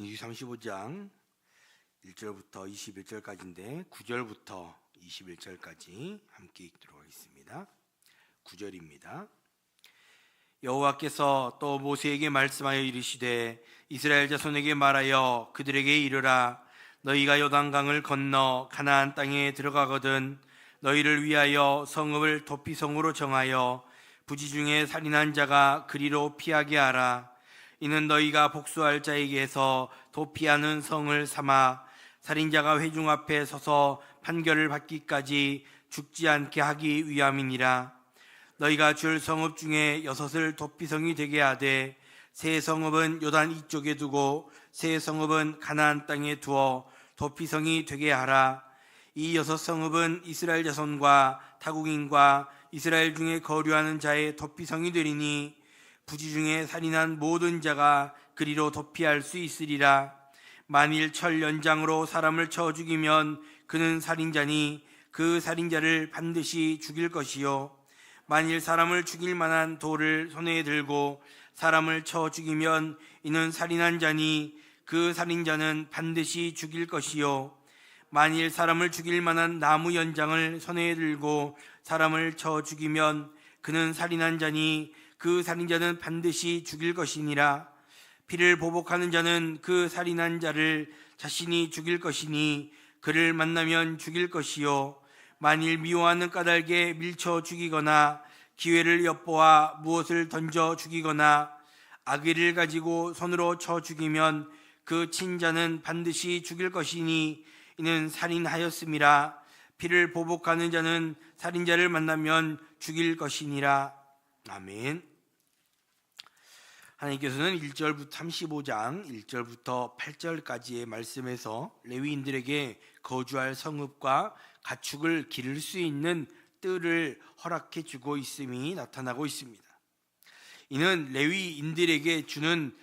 민수기 35장 1절부터 21절까지인데 9절부터 21절까지 함께 읽도록 하겠습니다. 9절입니다. 여호와께서 또 모세에게 말씀하여 이르시되 이스라엘 자손에게 말하여 그들에게 이르라 너희가 요단강을 건너 가나안 땅에 들어가거든 너희를 위하여 성읍을 도피성으로 정하여 부지 중에 살인한 자가 그리로 피하게 하라 이는 너희가 복수할 자에게서 도피하는 성을 삼아 살인자가 회중 앞에 서서 판결을 받기까지 죽지 않게 하기 위함이니라. 너희가 줄 성읍 중에 여섯을 도피성이 되게 하되 세 성읍은 요단 이쪽에 두고 세 성읍은 가나안 땅에 두어 도피성이 되게 하라. 이 여섯 성읍은 이스라엘 자손과 타국인과 이스라엘 중에 거류하는 자의 도피성이 되리니 부지 중에 살인한 모든 자가 그리로 도피할 수 있으리라. 만일 철 연장으로 사람을 쳐 죽이면 그는 살인자니 그 살인자를 반드시 죽일 것이요. 만일 사람을 죽일 만한 돌을 손에 들고 사람을 쳐 죽이면 이는 살인한 자니 그 살인자는 반드시 죽일 것이요. 만일 사람을 죽일 만한 나무 연장을 손에 들고 사람을 쳐 죽이면 그는 살인한 자니 그 살인자는 반드시 죽일 것이니라. 피를 보복하는 자는 그 살인한 자를 자신이 죽일 것이니 그를 만나면 죽일 것이요. 만일 미워하는 까닭에 밀쳐 죽이거나 기회를 엿보아 무엇을 던져 죽이거나 아기를 가지고 손으로 쳐 죽이면 그 친자는 반드시 죽일 것이니 이는 살인하였음이라 피를 보복하는 자는 살인자를 만나면 죽일 것이니라. 아멘. 하나님께서는 1절부터 35장 1절부터 8절까지의 말씀에서 레위인들에게 거주할 성읍과 가축을 기를 수 있는 뜰을 허락해 주고 있음이 나타나고 있습니다. 이는 레위인들에게 주는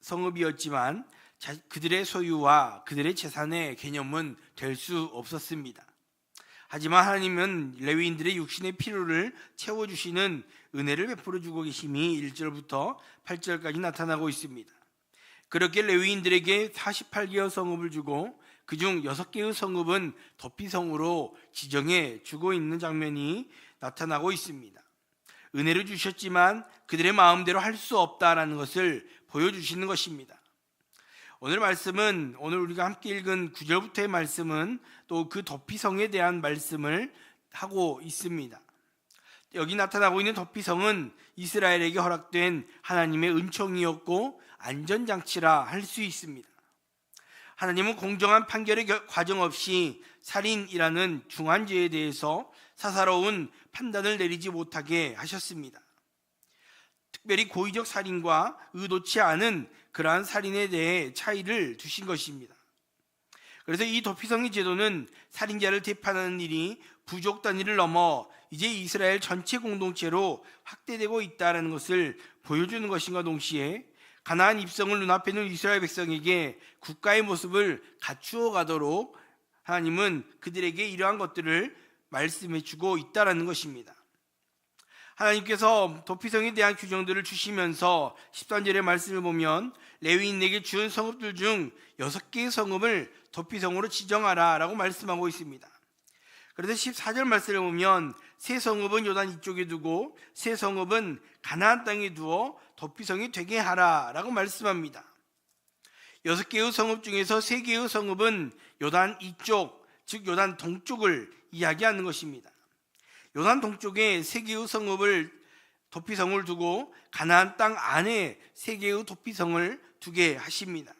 성읍이었지만 그들의 소유와 그들의 재산의 개념은 될 수 없었습니다. 하지만 하나님은 레위인들의 육신의 필요를 채워주시는 은혜를 베풀어 주고 계심이 1절부터 8절까지 나타나고 있습니다. 그렇게 레위인들에게 48개의 성읍을 주고 그중 6개의 성읍은 도피성으로 지정해 주고 있는 장면이 나타나고 있습니다. 은혜를 주셨지만 그들의 마음대로 할 수 없다라는 것을 보여주시는 것입니다. 오늘 말씀은 오늘 우리가 함께 읽은 9절부터의 말씀은 또 그 도피성에 대한 말씀을 하고 있습니다. 여기 나타나고 있는 도피성은 이스라엘에게 허락된 하나님의 은총이었고 안전장치라 할 수 있습니다. 하나님은 공정한 판결의 과정 없이 살인이라는 중한죄에 대해서 사사로운 판단을 내리지 못하게 하셨습니다. 특별히 고의적 살인과 의도치 않은 그러한 살인에 대해 차이를 두신 것입니다. 그래서 이 도피성의 제도는 살인자를 대판하는 일이 부족 단위를 넘어 이제 이스라엘 전체 공동체로 확대되고 있다는 것을 보여주는 것인가 동시에 가나안 입성을 눈앞에 놓은 이스라엘 백성에게 국가의 모습을 갖추어 가도록 하나님은 그들에게 이러한 것들을 말씀해 주고 있다라는 것입니다. 하나님께서 도피성에 대한 규정들을 주시면서 13절의 말씀을 보면 레위인에게 준 성읍들 중 6개의 성읍을 도피성으로 지정하라 라고 말씀하고 있습니다. 그래서 14절 말씀을 보면 세 성읍은 요단 이쪽에 두고 세 성읍은 가나안 땅에 두어 도피성이 되게 하라 라고 말씀합니다. 여섯 개의 성읍 중에서 세 개의 성읍은 요단 이쪽, 즉 요단 동쪽을 이야기하는 것입니다. 요단 동쪽에 세 개의 성읍을 도피성을 두고 가나안 땅 안에 세 개의 도피성을 두게 하십니다.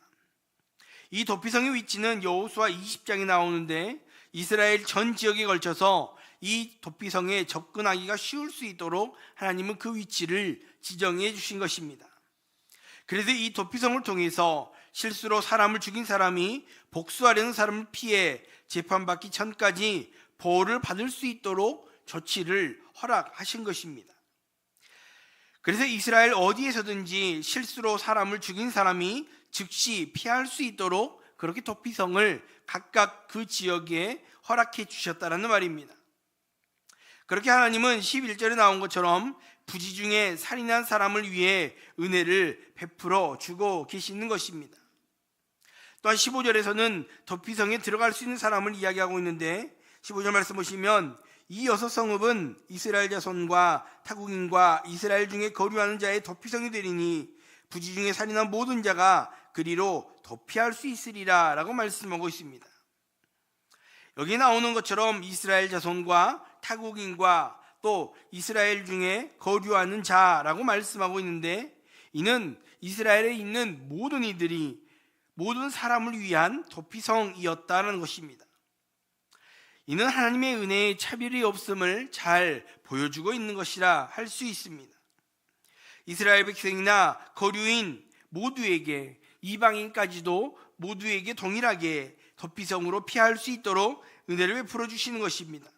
이 도피성의 위치는 여호수아 20장에 나오는데 이스라엘 전 지역에 걸쳐서 이 도피성에 접근하기가 쉬울 수 있도록 하나님은 그 위치를 지정해 주신 것입니다. 그래서 이 도피성을 통해서 실수로 사람을 죽인 사람이 복수하려는 사람을 피해 재판받기 전까지 보호를 받을 수 있도록 조치를 허락하신 것입니다. 그래서 이스라엘 어디에서든지 실수로 사람을 죽인 사람이 즉시 피할 수 있도록 그렇게 도피성을 각각 그 지역에 허락해 주셨다는 말입니다. 그렇게 하나님은 11절에 나온 것처럼 부지 중에 살인한 사람을 위해 은혜를 베풀어 주고 계시는 것입니다. 또한 15절에서는 도피성에 들어갈 수 있는 사람을 이야기하고 있는데 15절 말씀 보시면 이 여섯 성읍은 이스라엘 자손과 타국인과 이스라엘 중에 거류하는 자의 도피성이 되리니 부지 중에 살인한 모든 자가 그리로 도피할 수 있으리라 라고 말씀하고 있습니다. 여기 나오는 것처럼 이스라엘 자손과 타국인과 또 이스라엘 중에 거류하는 자라고 말씀하고 있는데 이는 이스라엘에 있는 모든 이들이 모든 사람을 위한 도피성이었다는 것입니다. 이는 하나님의 은혜의 차별이 없음을 잘 보여주고 있는 것이라 할 수 있습니다. 이스라엘 백성이나 거류인 모두에게 이방인까지도 모두에게 동일하게 도피성으로 피할 수 있도록 은혜를 베풀어 주시는 것입니다.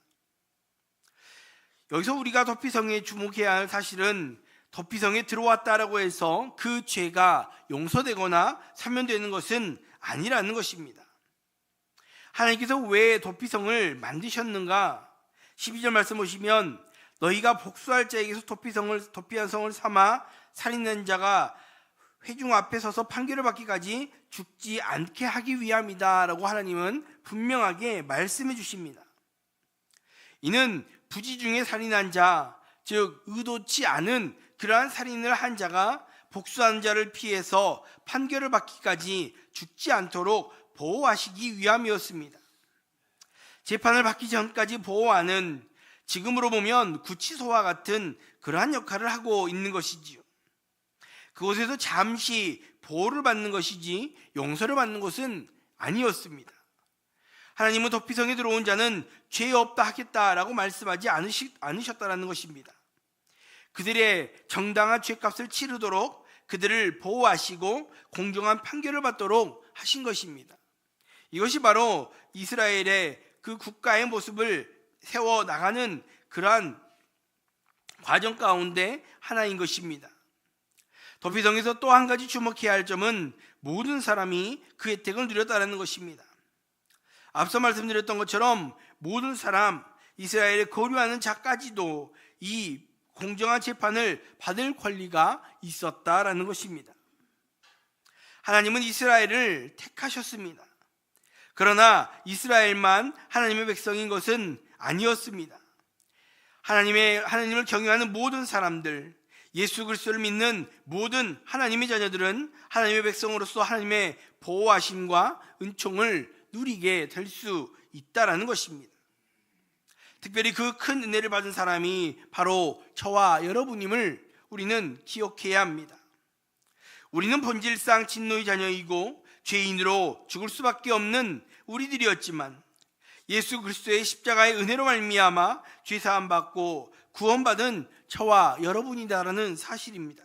여기서 우리가 도피성에 주목해야 할 사실은 도피성에 들어왔다라고 해서 그 죄가 용서되거나 사면되는 것은 아니라는 것입니다. 하나님께서 왜 도피성을 만드셨는가? 12절 말씀 보시면 너희가 복수할 자에게서 도피성을 도피한 성을 삼아 살인한 자가 회중 앞에 서서 판결을 받기까지 죽지 않게 하기 위함이다라고 하나님은 분명하게 말씀해 주십니다. 이는 부지 중에 살인한 자, 즉 의도치 않은 그러한 살인을 한 자가 복수한 자를 피해서 판결을 받기까지 죽지 않도록 보호하시기 위함이었습니다. 재판을 받기 전까지 보호하는 지금으로 보면 구치소와 같은 그러한 역할을 하고 있는 것이지요. 그곳에서 잠시 보호를 받는 것이지 용서를 받는 것은 아니었습니다. 하나님은 도피성에 들어온 자는 죄 없다 하겠다라고 말씀하지 않으셨다라는 것입니다. 그들의 정당한 죄값을 치르도록 그들을 보호하시고 공정한 판결을 받도록 하신 것입니다. 이것이 바로 이스라엘의 그 국가의 모습을 세워 나가는 그러한 과정 가운데 하나인 것입니다. 도피성에서 또 한 가지 주목해야 할 점은 모든 사람이 그 혜택을 누렸다는 것입니다. 앞서 말씀드렸던 것처럼 모든 사람, 이스라엘에 거류하는 자까지도 이 공정한 재판을 받을 권리가 있었다라는 것입니다. 하나님은 이스라엘을 택하셨습니다. 그러나 이스라엘만 하나님의 백성인 것은 아니었습니다. 하나님의 하나님을 경외하는 모든 사람들, 예수 그리스도를 믿는 모든 하나님의 자녀들은 하나님의 백성으로서 하나님의 보호하심과 은총을 누리게 될 수 있다라는 것입니다. 특별히 그 큰 은혜를 받은 사람이 바로 저와 여러분임을 우리는 기억해야 합니다. 우리는 본질상 진노의 자녀이고 죄인으로 죽을 수밖에 없는 우리들이었지만 예수 그리스도의 십자가의 은혜로 말미암아 죄 사함 받고 구원받은 저와 여러분이다라는 사실입니다.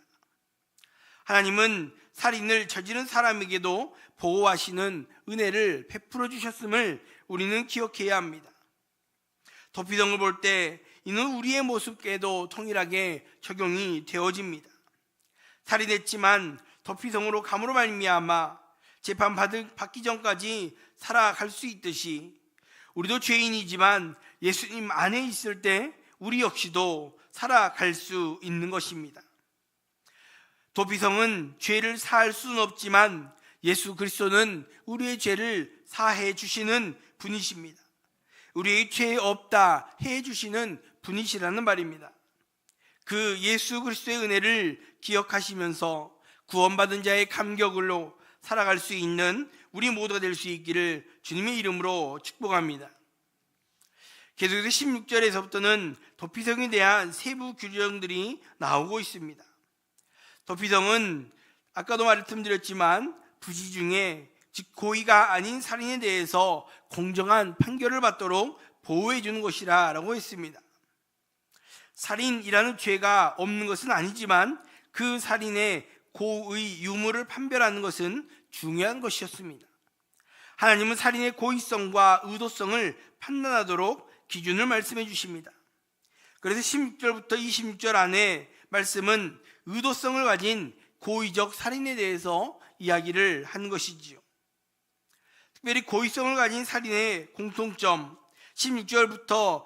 하나님은 살인을 저지른 사람에게도 보호하시는 은혜를 베풀어 주셨음을 우리는 기억해야 합니다. 도피성을 볼 때 이는 우리의 모습께도 통일하게 적용이 되어집니다. 살인했지만 도피성으로 감으로 말미암아 재판 받기 전까지 살아갈 수 있듯이 우리도 죄인이지만 예수님 안에 있을 때 우리 역시도 살아갈 수 있는 것입니다. 도피성은 죄를 사할 수는 없지만 예수 그리스도는 우리의 죄를 사해 주시는 분이십니다. 우리의 죄 없다 해 주시는 분이시라는 말입니다. 그 예수 그리스도의 은혜를 기억하시면서 구원받은 자의 감격으로 살아갈 수 있는 우리 모두가 될 수 있기를 주님의 이름으로 축복합니다. 계속해서 16절에서부터는 도피성에 대한 세부 규정들이 나오고 있습니다. 도피성은 아까도 말씀드렸지만 부지 중에 즉 고의가 아닌 살인에 대해서 공정한 판결을 받도록 보호해 주는 것이라라고 했습니다. 살인이라는 죄가 없는 것은 아니지만 그 살인의 고의 유무를 판별하는 것은 중요한 것이었습니다. 하나님은 살인의 고의성과 의도성을 판단하도록 기준을 말씀해 주십니다. 그래서 16절부터 26절 안에 말씀은 의도성을 가진 고의적 살인에 대해서 이야기를 한 것이지요. 특별히 고의성을 가진 살인의 공통점 16절부터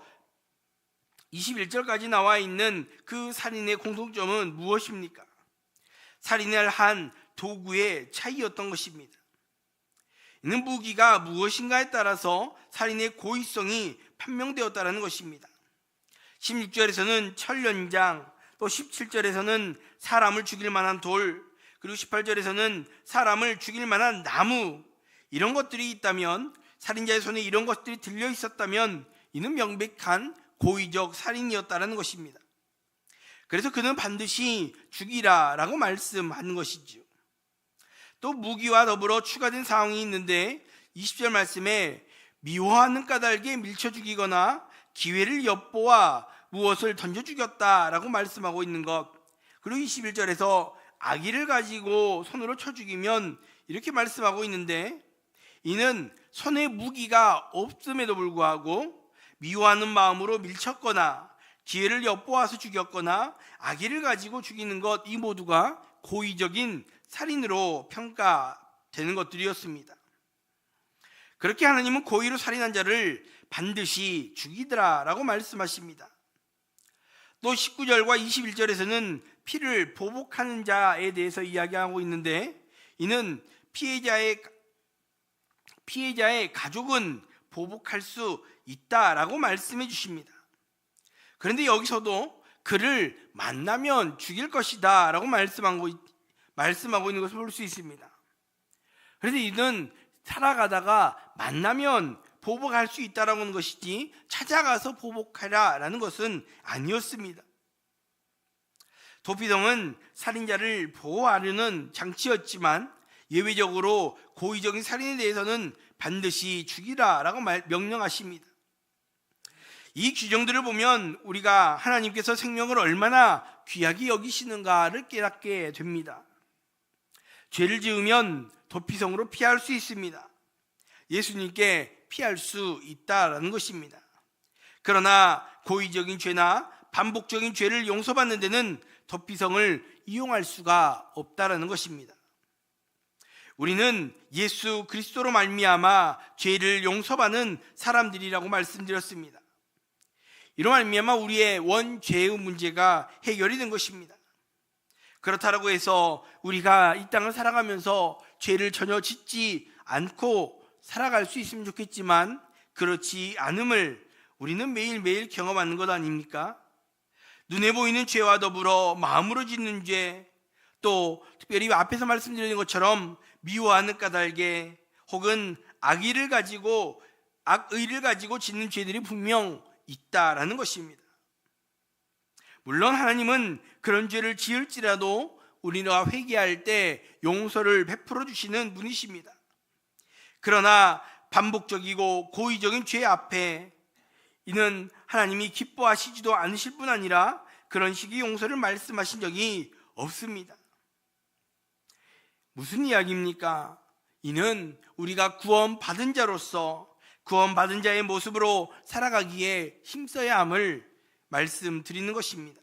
21절까지 나와 있는 그 살인의 공통점은 무엇입니까? 살인을 한 도구의 차이였던 것입니다. 이는 무기가 무엇인가에 따라서 살인의 고의성이 판명되었다는 것입니다. 16절에서는 철연장, 또 17절에서는 사람을 죽일 만한 돌, 그리고 18절에서는 사람을 죽일 만한 나무, 이런 것들이 있다면, 살인자의 손에 이런 것들이 들려 있었다면, 이는 명백한 고의적 살인이었다는 것입니다. 그래서 그는 반드시 죽이라 라고 말씀하는 것이죠. 또 무기와 더불어 추가된 상황이 있는데 20절 말씀에 미워하는 까닭에 밀쳐 죽이거나 기회를 엿보아 무엇을 던져 죽였다라고 말씀하고 있는 것. 그리고 21절에서 아기를 가지고 손으로 쳐 죽이면 이렇게 말씀하고 있는데 이는 손에 무기가 없음에도 불구하고 미워하는 마음으로 밀쳤거나 기회를 엿보아서 죽였거나 아기를 가지고 죽이는 것 이 모두가 고의적인 살인으로 평가되는 것들이었습니다. 그렇게 하나님은 고의로 살인한 자를 반드시 죽이더라라고 말씀하십니다. 또 19절과 21절에서는 피를 보복하는 자에 대해서 이야기하고 있는데 이는 피해자의 피해자의 가족은 보복할 수 있다라고 말씀해 주십니다. 그런데 여기서도 그를 만나면 죽일 것이다 라고 말씀하고 말씀하고 있는 것을 볼 수 있습니다. 그래서 이는 살아가다가 만나면 보복할 수 있다라고 하는 것이지 찾아가서 보복하라라는 것은 아니었습니다. 도피동은 살인자를 보호하려는 장치였지만 예외적으로 고의적인 살인에 대해서는 반드시 죽이라라고 명령하십니다. 이 규정들을 보면 우리가 하나님께서 생명을 얼마나 귀하게 여기시는가를 깨닫게 됩니다. 죄를 지으면 도피성으로 피할 수 있습니다. 예수님께 피할 수 있다라는 것입니다. 그러나 고의적인 죄나 반복적인 죄를 용서받는 데는 도피성을 이용할 수가 없다라는 것입니다. 우리는 예수 그리스도로 말미암아 죄를 용서받는 사람들이라고 말씀드렸습니다. 이로 말미암아 우리의 원죄의 문제가 해결이 된 것입니다. 그렇다고 해서 우리가 이 땅을 살아가면서 죄를 전혀 짓지 않고 살아갈 수 있으면 좋겠지만 그렇지 않음을 우리는 매일매일 경험하는 것 아닙니까? 눈에 보이는 죄와 더불어 마음으로 짓는 죄, 또 특별히 앞에서 말씀드린 것처럼 미워하는 까닭에 혹은 악의를 가지고 악의를 가지고 짓는 죄들이 분명 있다라는 것입니다. 물론 하나님은 그런 죄를 지을지라도 우리가 회개할 때 용서를 베풀어 주시는 분이십니다. 그러나 반복적이고 고의적인 죄 앞에 이는 하나님이 기뻐하시지도 않으실 뿐 아니라 그런 식의 용서를 말씀하신 적이 없습니다. 무슨 이야기입니까? 이는 우리가 구원받은 자로서 구원받은 자의 모습으로 살아가기에 힘써야 함을 말씀드리는 것입니다.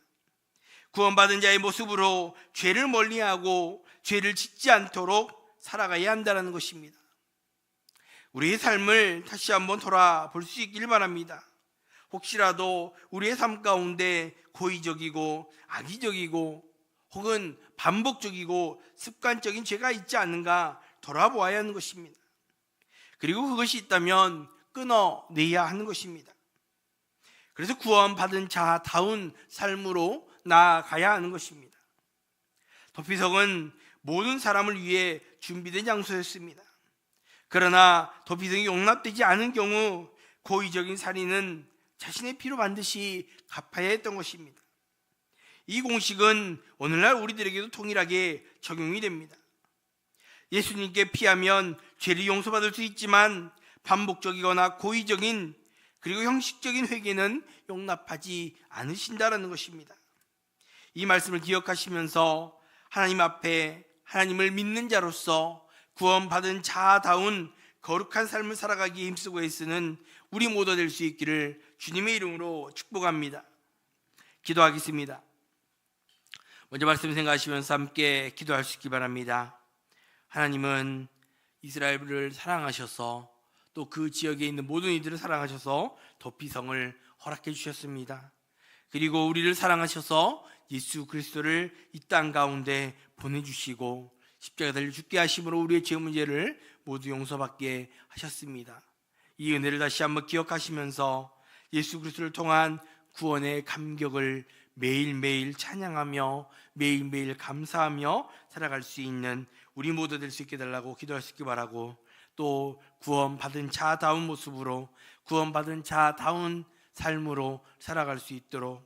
구원받은 자의 모습으로 죄를 멀리하고 죄를 짓지 않도록 살아가야 한다는 것입니다. 우리의 삶을 다시 한번 돌아볼 수 있길 바랍니다. 혹시라도 우리의 삶 가운데 고의적이고 악의적이고 혹은 반복적이고 습관적인 죄가 있지 않는가 돌아보아야 하는 것입니다. 그리고 그것이 있다면 끊어내야 하는 것입니다. 그래서 구원받은 자다운 삶으로 나아가야 하는 것입니다. 도피석은 모든 사람을 위해 준비된 장소였습니다. 그러나 도피석이 용납되지 않은 경우 고의적인 살인은 자신의 피로 반드시 갚아야 했던 것입니다. 이 공식은 오늘날 우리들에게도 동일하게 적용이 됩니다. 예수님께 피하면 죄를 용서받을 수 있지만 반복적이거나 고의적인 그리고 형식적인 회개는 용납하지 않으신다라는 것입니다. 이 말씀을 기억하시면서 하나님 앞에 하나님을 믿는 자로서 구원받은 자다운 거룩한 삶을 살아가기에 힘쓰고 애쓰는 우리 모두 될 수 있기를 주님의 이름으로 축복합니다. 기도하겠습니다. 먼저 말씀 생각하시면서 함께 기도할 수 있기 바랍니다. 하나님은 이스라엘을 사랑하셔서 또 그 지역에 있는 모든 이들을 사랑하셔서 도피성을 허락해 주셨습니다. 그리고 우리를 사랑하셔서 예수 그리스도를 이 땅 가운데 보내주시고 십자가 달려 죽게 하심으로 우리의 죄 문제를 모두 용서받게 하셨습니다. 이 은혜를 다시 한번 기억하시면서 예수 그리스도를 통한 구원의 감격을 매일매일 찬양하며 매일매일 감사하며 살아갈 수 있는 우리 모두 될 수 있게 달라고 기도할 수 있게 바라고 또 구원받은 자다운 모습으로 구원받은 자다운 삶으로 살아갈 수 있도록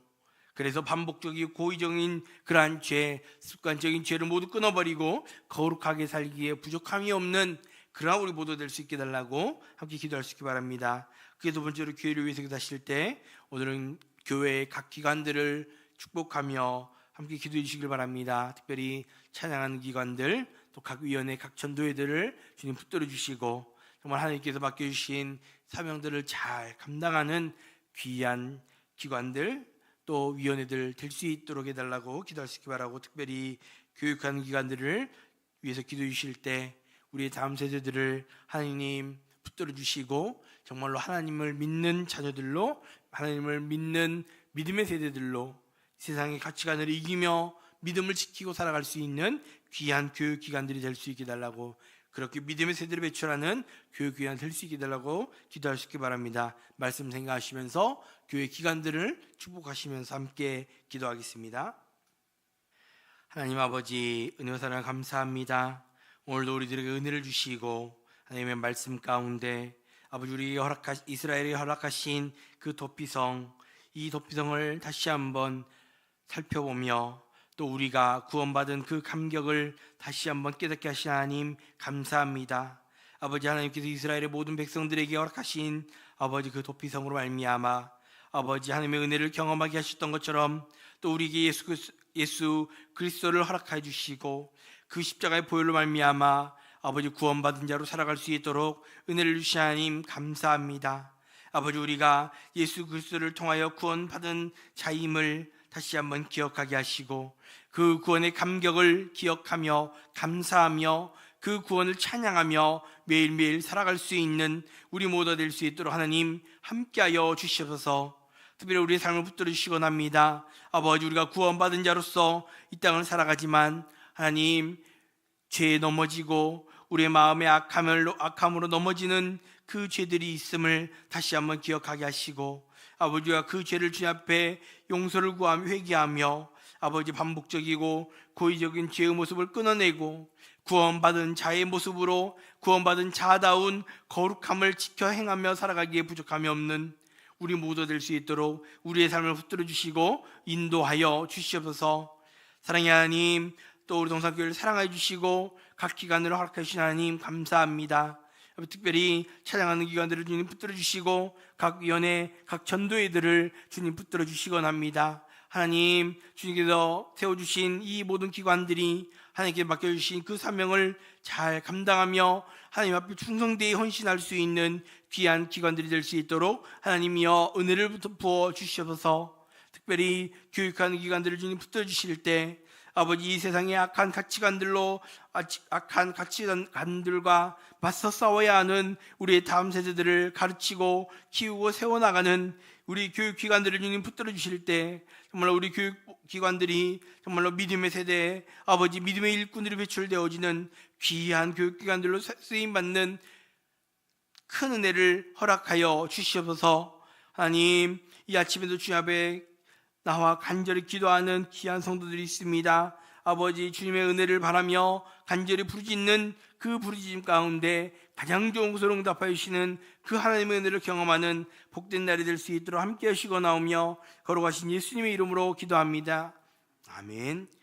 그래서 반복적이고 고의적인 그러한 죄, 습관적인 죄를 모두 끊어버리고 거룩하게 살기에 부족함이 없는 그러한 우리 모두 될 수 있게 달라고 함께 기도할 수 있기 바랍니다. 그게 두 번째로 교회를 위해서 기도하실 때 오늘은 교회의 각 기관들을 축복하며 함께 기도해 주시길 바랍니다. 특별히 찬양하는 기관들, 또 각 위원회, 각 전도회들을 주님 붙들어 주시고 정말 하나님께서 맡겨 주신 사명들을 잘 감당하는 귀한 기관들 또 위원회들 될 수 있도록 해달라고 있기 바라고 특별히 교육하는 기관들을 위해서 기도해 주실 때 우리의 다음 세대들을 하나님 붙들어 주시고 정말로 하나님을 믿는 자녀들로 하나님을 믿는 믿음의 세대들로 세상의 가치관을 이기며 믿음을 지키고 살아갈 수 있는 귀한 교육 기관들이 될 수 있게 달라고 그렇게 믿음의 세대를 배출하는 교육 기관 될수 있게 달라고 있게 바랍니다. 말씀 생각하시면서 교회 기관들을 축복하시면서 함께 기도하겠습니다. 하나님 아버지 은혜와 사랑 감사합니다. 오늘도 우리들에게 은혜를 주시고 하나님의 말씀 가운데 아버지 우리 허락하 이스라엘이 허락하신 그 도피성 이 도피성을 다시 한번 살펴보며 또 우리가 구원받은 그 감격을 다시 한번 깨닫게 하신 하나님 감사합니다. 아버지 하나님께서 이스라엘의 모든 백성들에게 허락하신 아버지 그 도피성으로 말미암아 아버지 하나님의 은혜를 경험하게 하셨던 것처럼 또 우리에게 예수, 예수 그리스도를 허락해 주시고 그 십자가의 보혈로 말미암아 아버지 구원받은 자로 살아갈 수 있도록 은혜를 주신 하나님 감사합니다. 아버지 우리가 예수 그리스도를 통하여 구원받은 자임을 다시 한번 기억하게 하시고 그 구원의 감격을 기억하며 감사하며 그 구원을 찬양하며 매일매일 살아갈 수 있는 우리 모두 될 수 있도록 하나님 함께하여 주시옵소서. 특별히 우리의 삶을 붙들어 주시곤 합니다. 아버지 우리가 구원받은 자로서 이 땅을 살아가지만 하나님 죄에 넘어지고 우리의 마음의 악함으로 넘어지는 그 죄들이 있음을 다시 한번 기억하게 하시고 아버지가 그 죄를 주님 앞에 용서를 구하며 회개하며 아버지 반복적이고 고의적인 죄의 모습을 끊어내고 구원받은 자의 모습으로 구원받은 자다운 거룩함을 지켜 행하며 살아가기에 부족함이 없는 우리 모두 될 수 있도록 우리의 삶을 붙들어 주시고 인도하여 주시옵소서. 사랑의 하나님, 또 우리 동산교회를 사랑해 주시고 각 기관을 허락해 주신 하나님 감사합니다. 특별히 찬양하는 기관들을 주님 붙들어 주시고 각 위원회, 각 전도회들을 주님 붙들어 주시곤 합니다. 하나님, 주님께서 세워 주신 이 모든 기관들이 하나님께 맡겨 주신 그 사명을 잘 감당하며 하나님 앞에 충성되이 헌신할 수 있는 귀한 기관들이 될 수 있도록 하나님이여 은혜를 부어 주시옵소서 특별히 교육하는 기관들을 주님 붙들어 주실 때 아버지 이 세상의 악한 가치관들로 악한 가치관들과 맞서 싸워야 하는 우리의 다음 세대들을 가르치고 키우고 세워나가는 우리 교육기관들을 주님 붙들어 주실 때 정말로 우리 교육기관들이 정말로 믿음의 세대에 아버지 믿음의 일꾼들이 배출되어지는 귀한 교육기관들로 쓰임받는 큰 은혜를 허락하여 주시옵소서. 하나님 이 아침에도 주님 앞에 나와 간절히 기도하는 귀한 성도들이 있습니다. 아버지 주님의 은혜를 바라며 간절히 부르짖는 그 부르짖음 가운데 가장 좋은 것으로 응답하여 주시는 그 하나님의 은혜를 경험하는 복된 날이 될 수 있도록 함께 하시고 나오며 걸어가신 예수님의 이름으로 기도합니다. 아멘.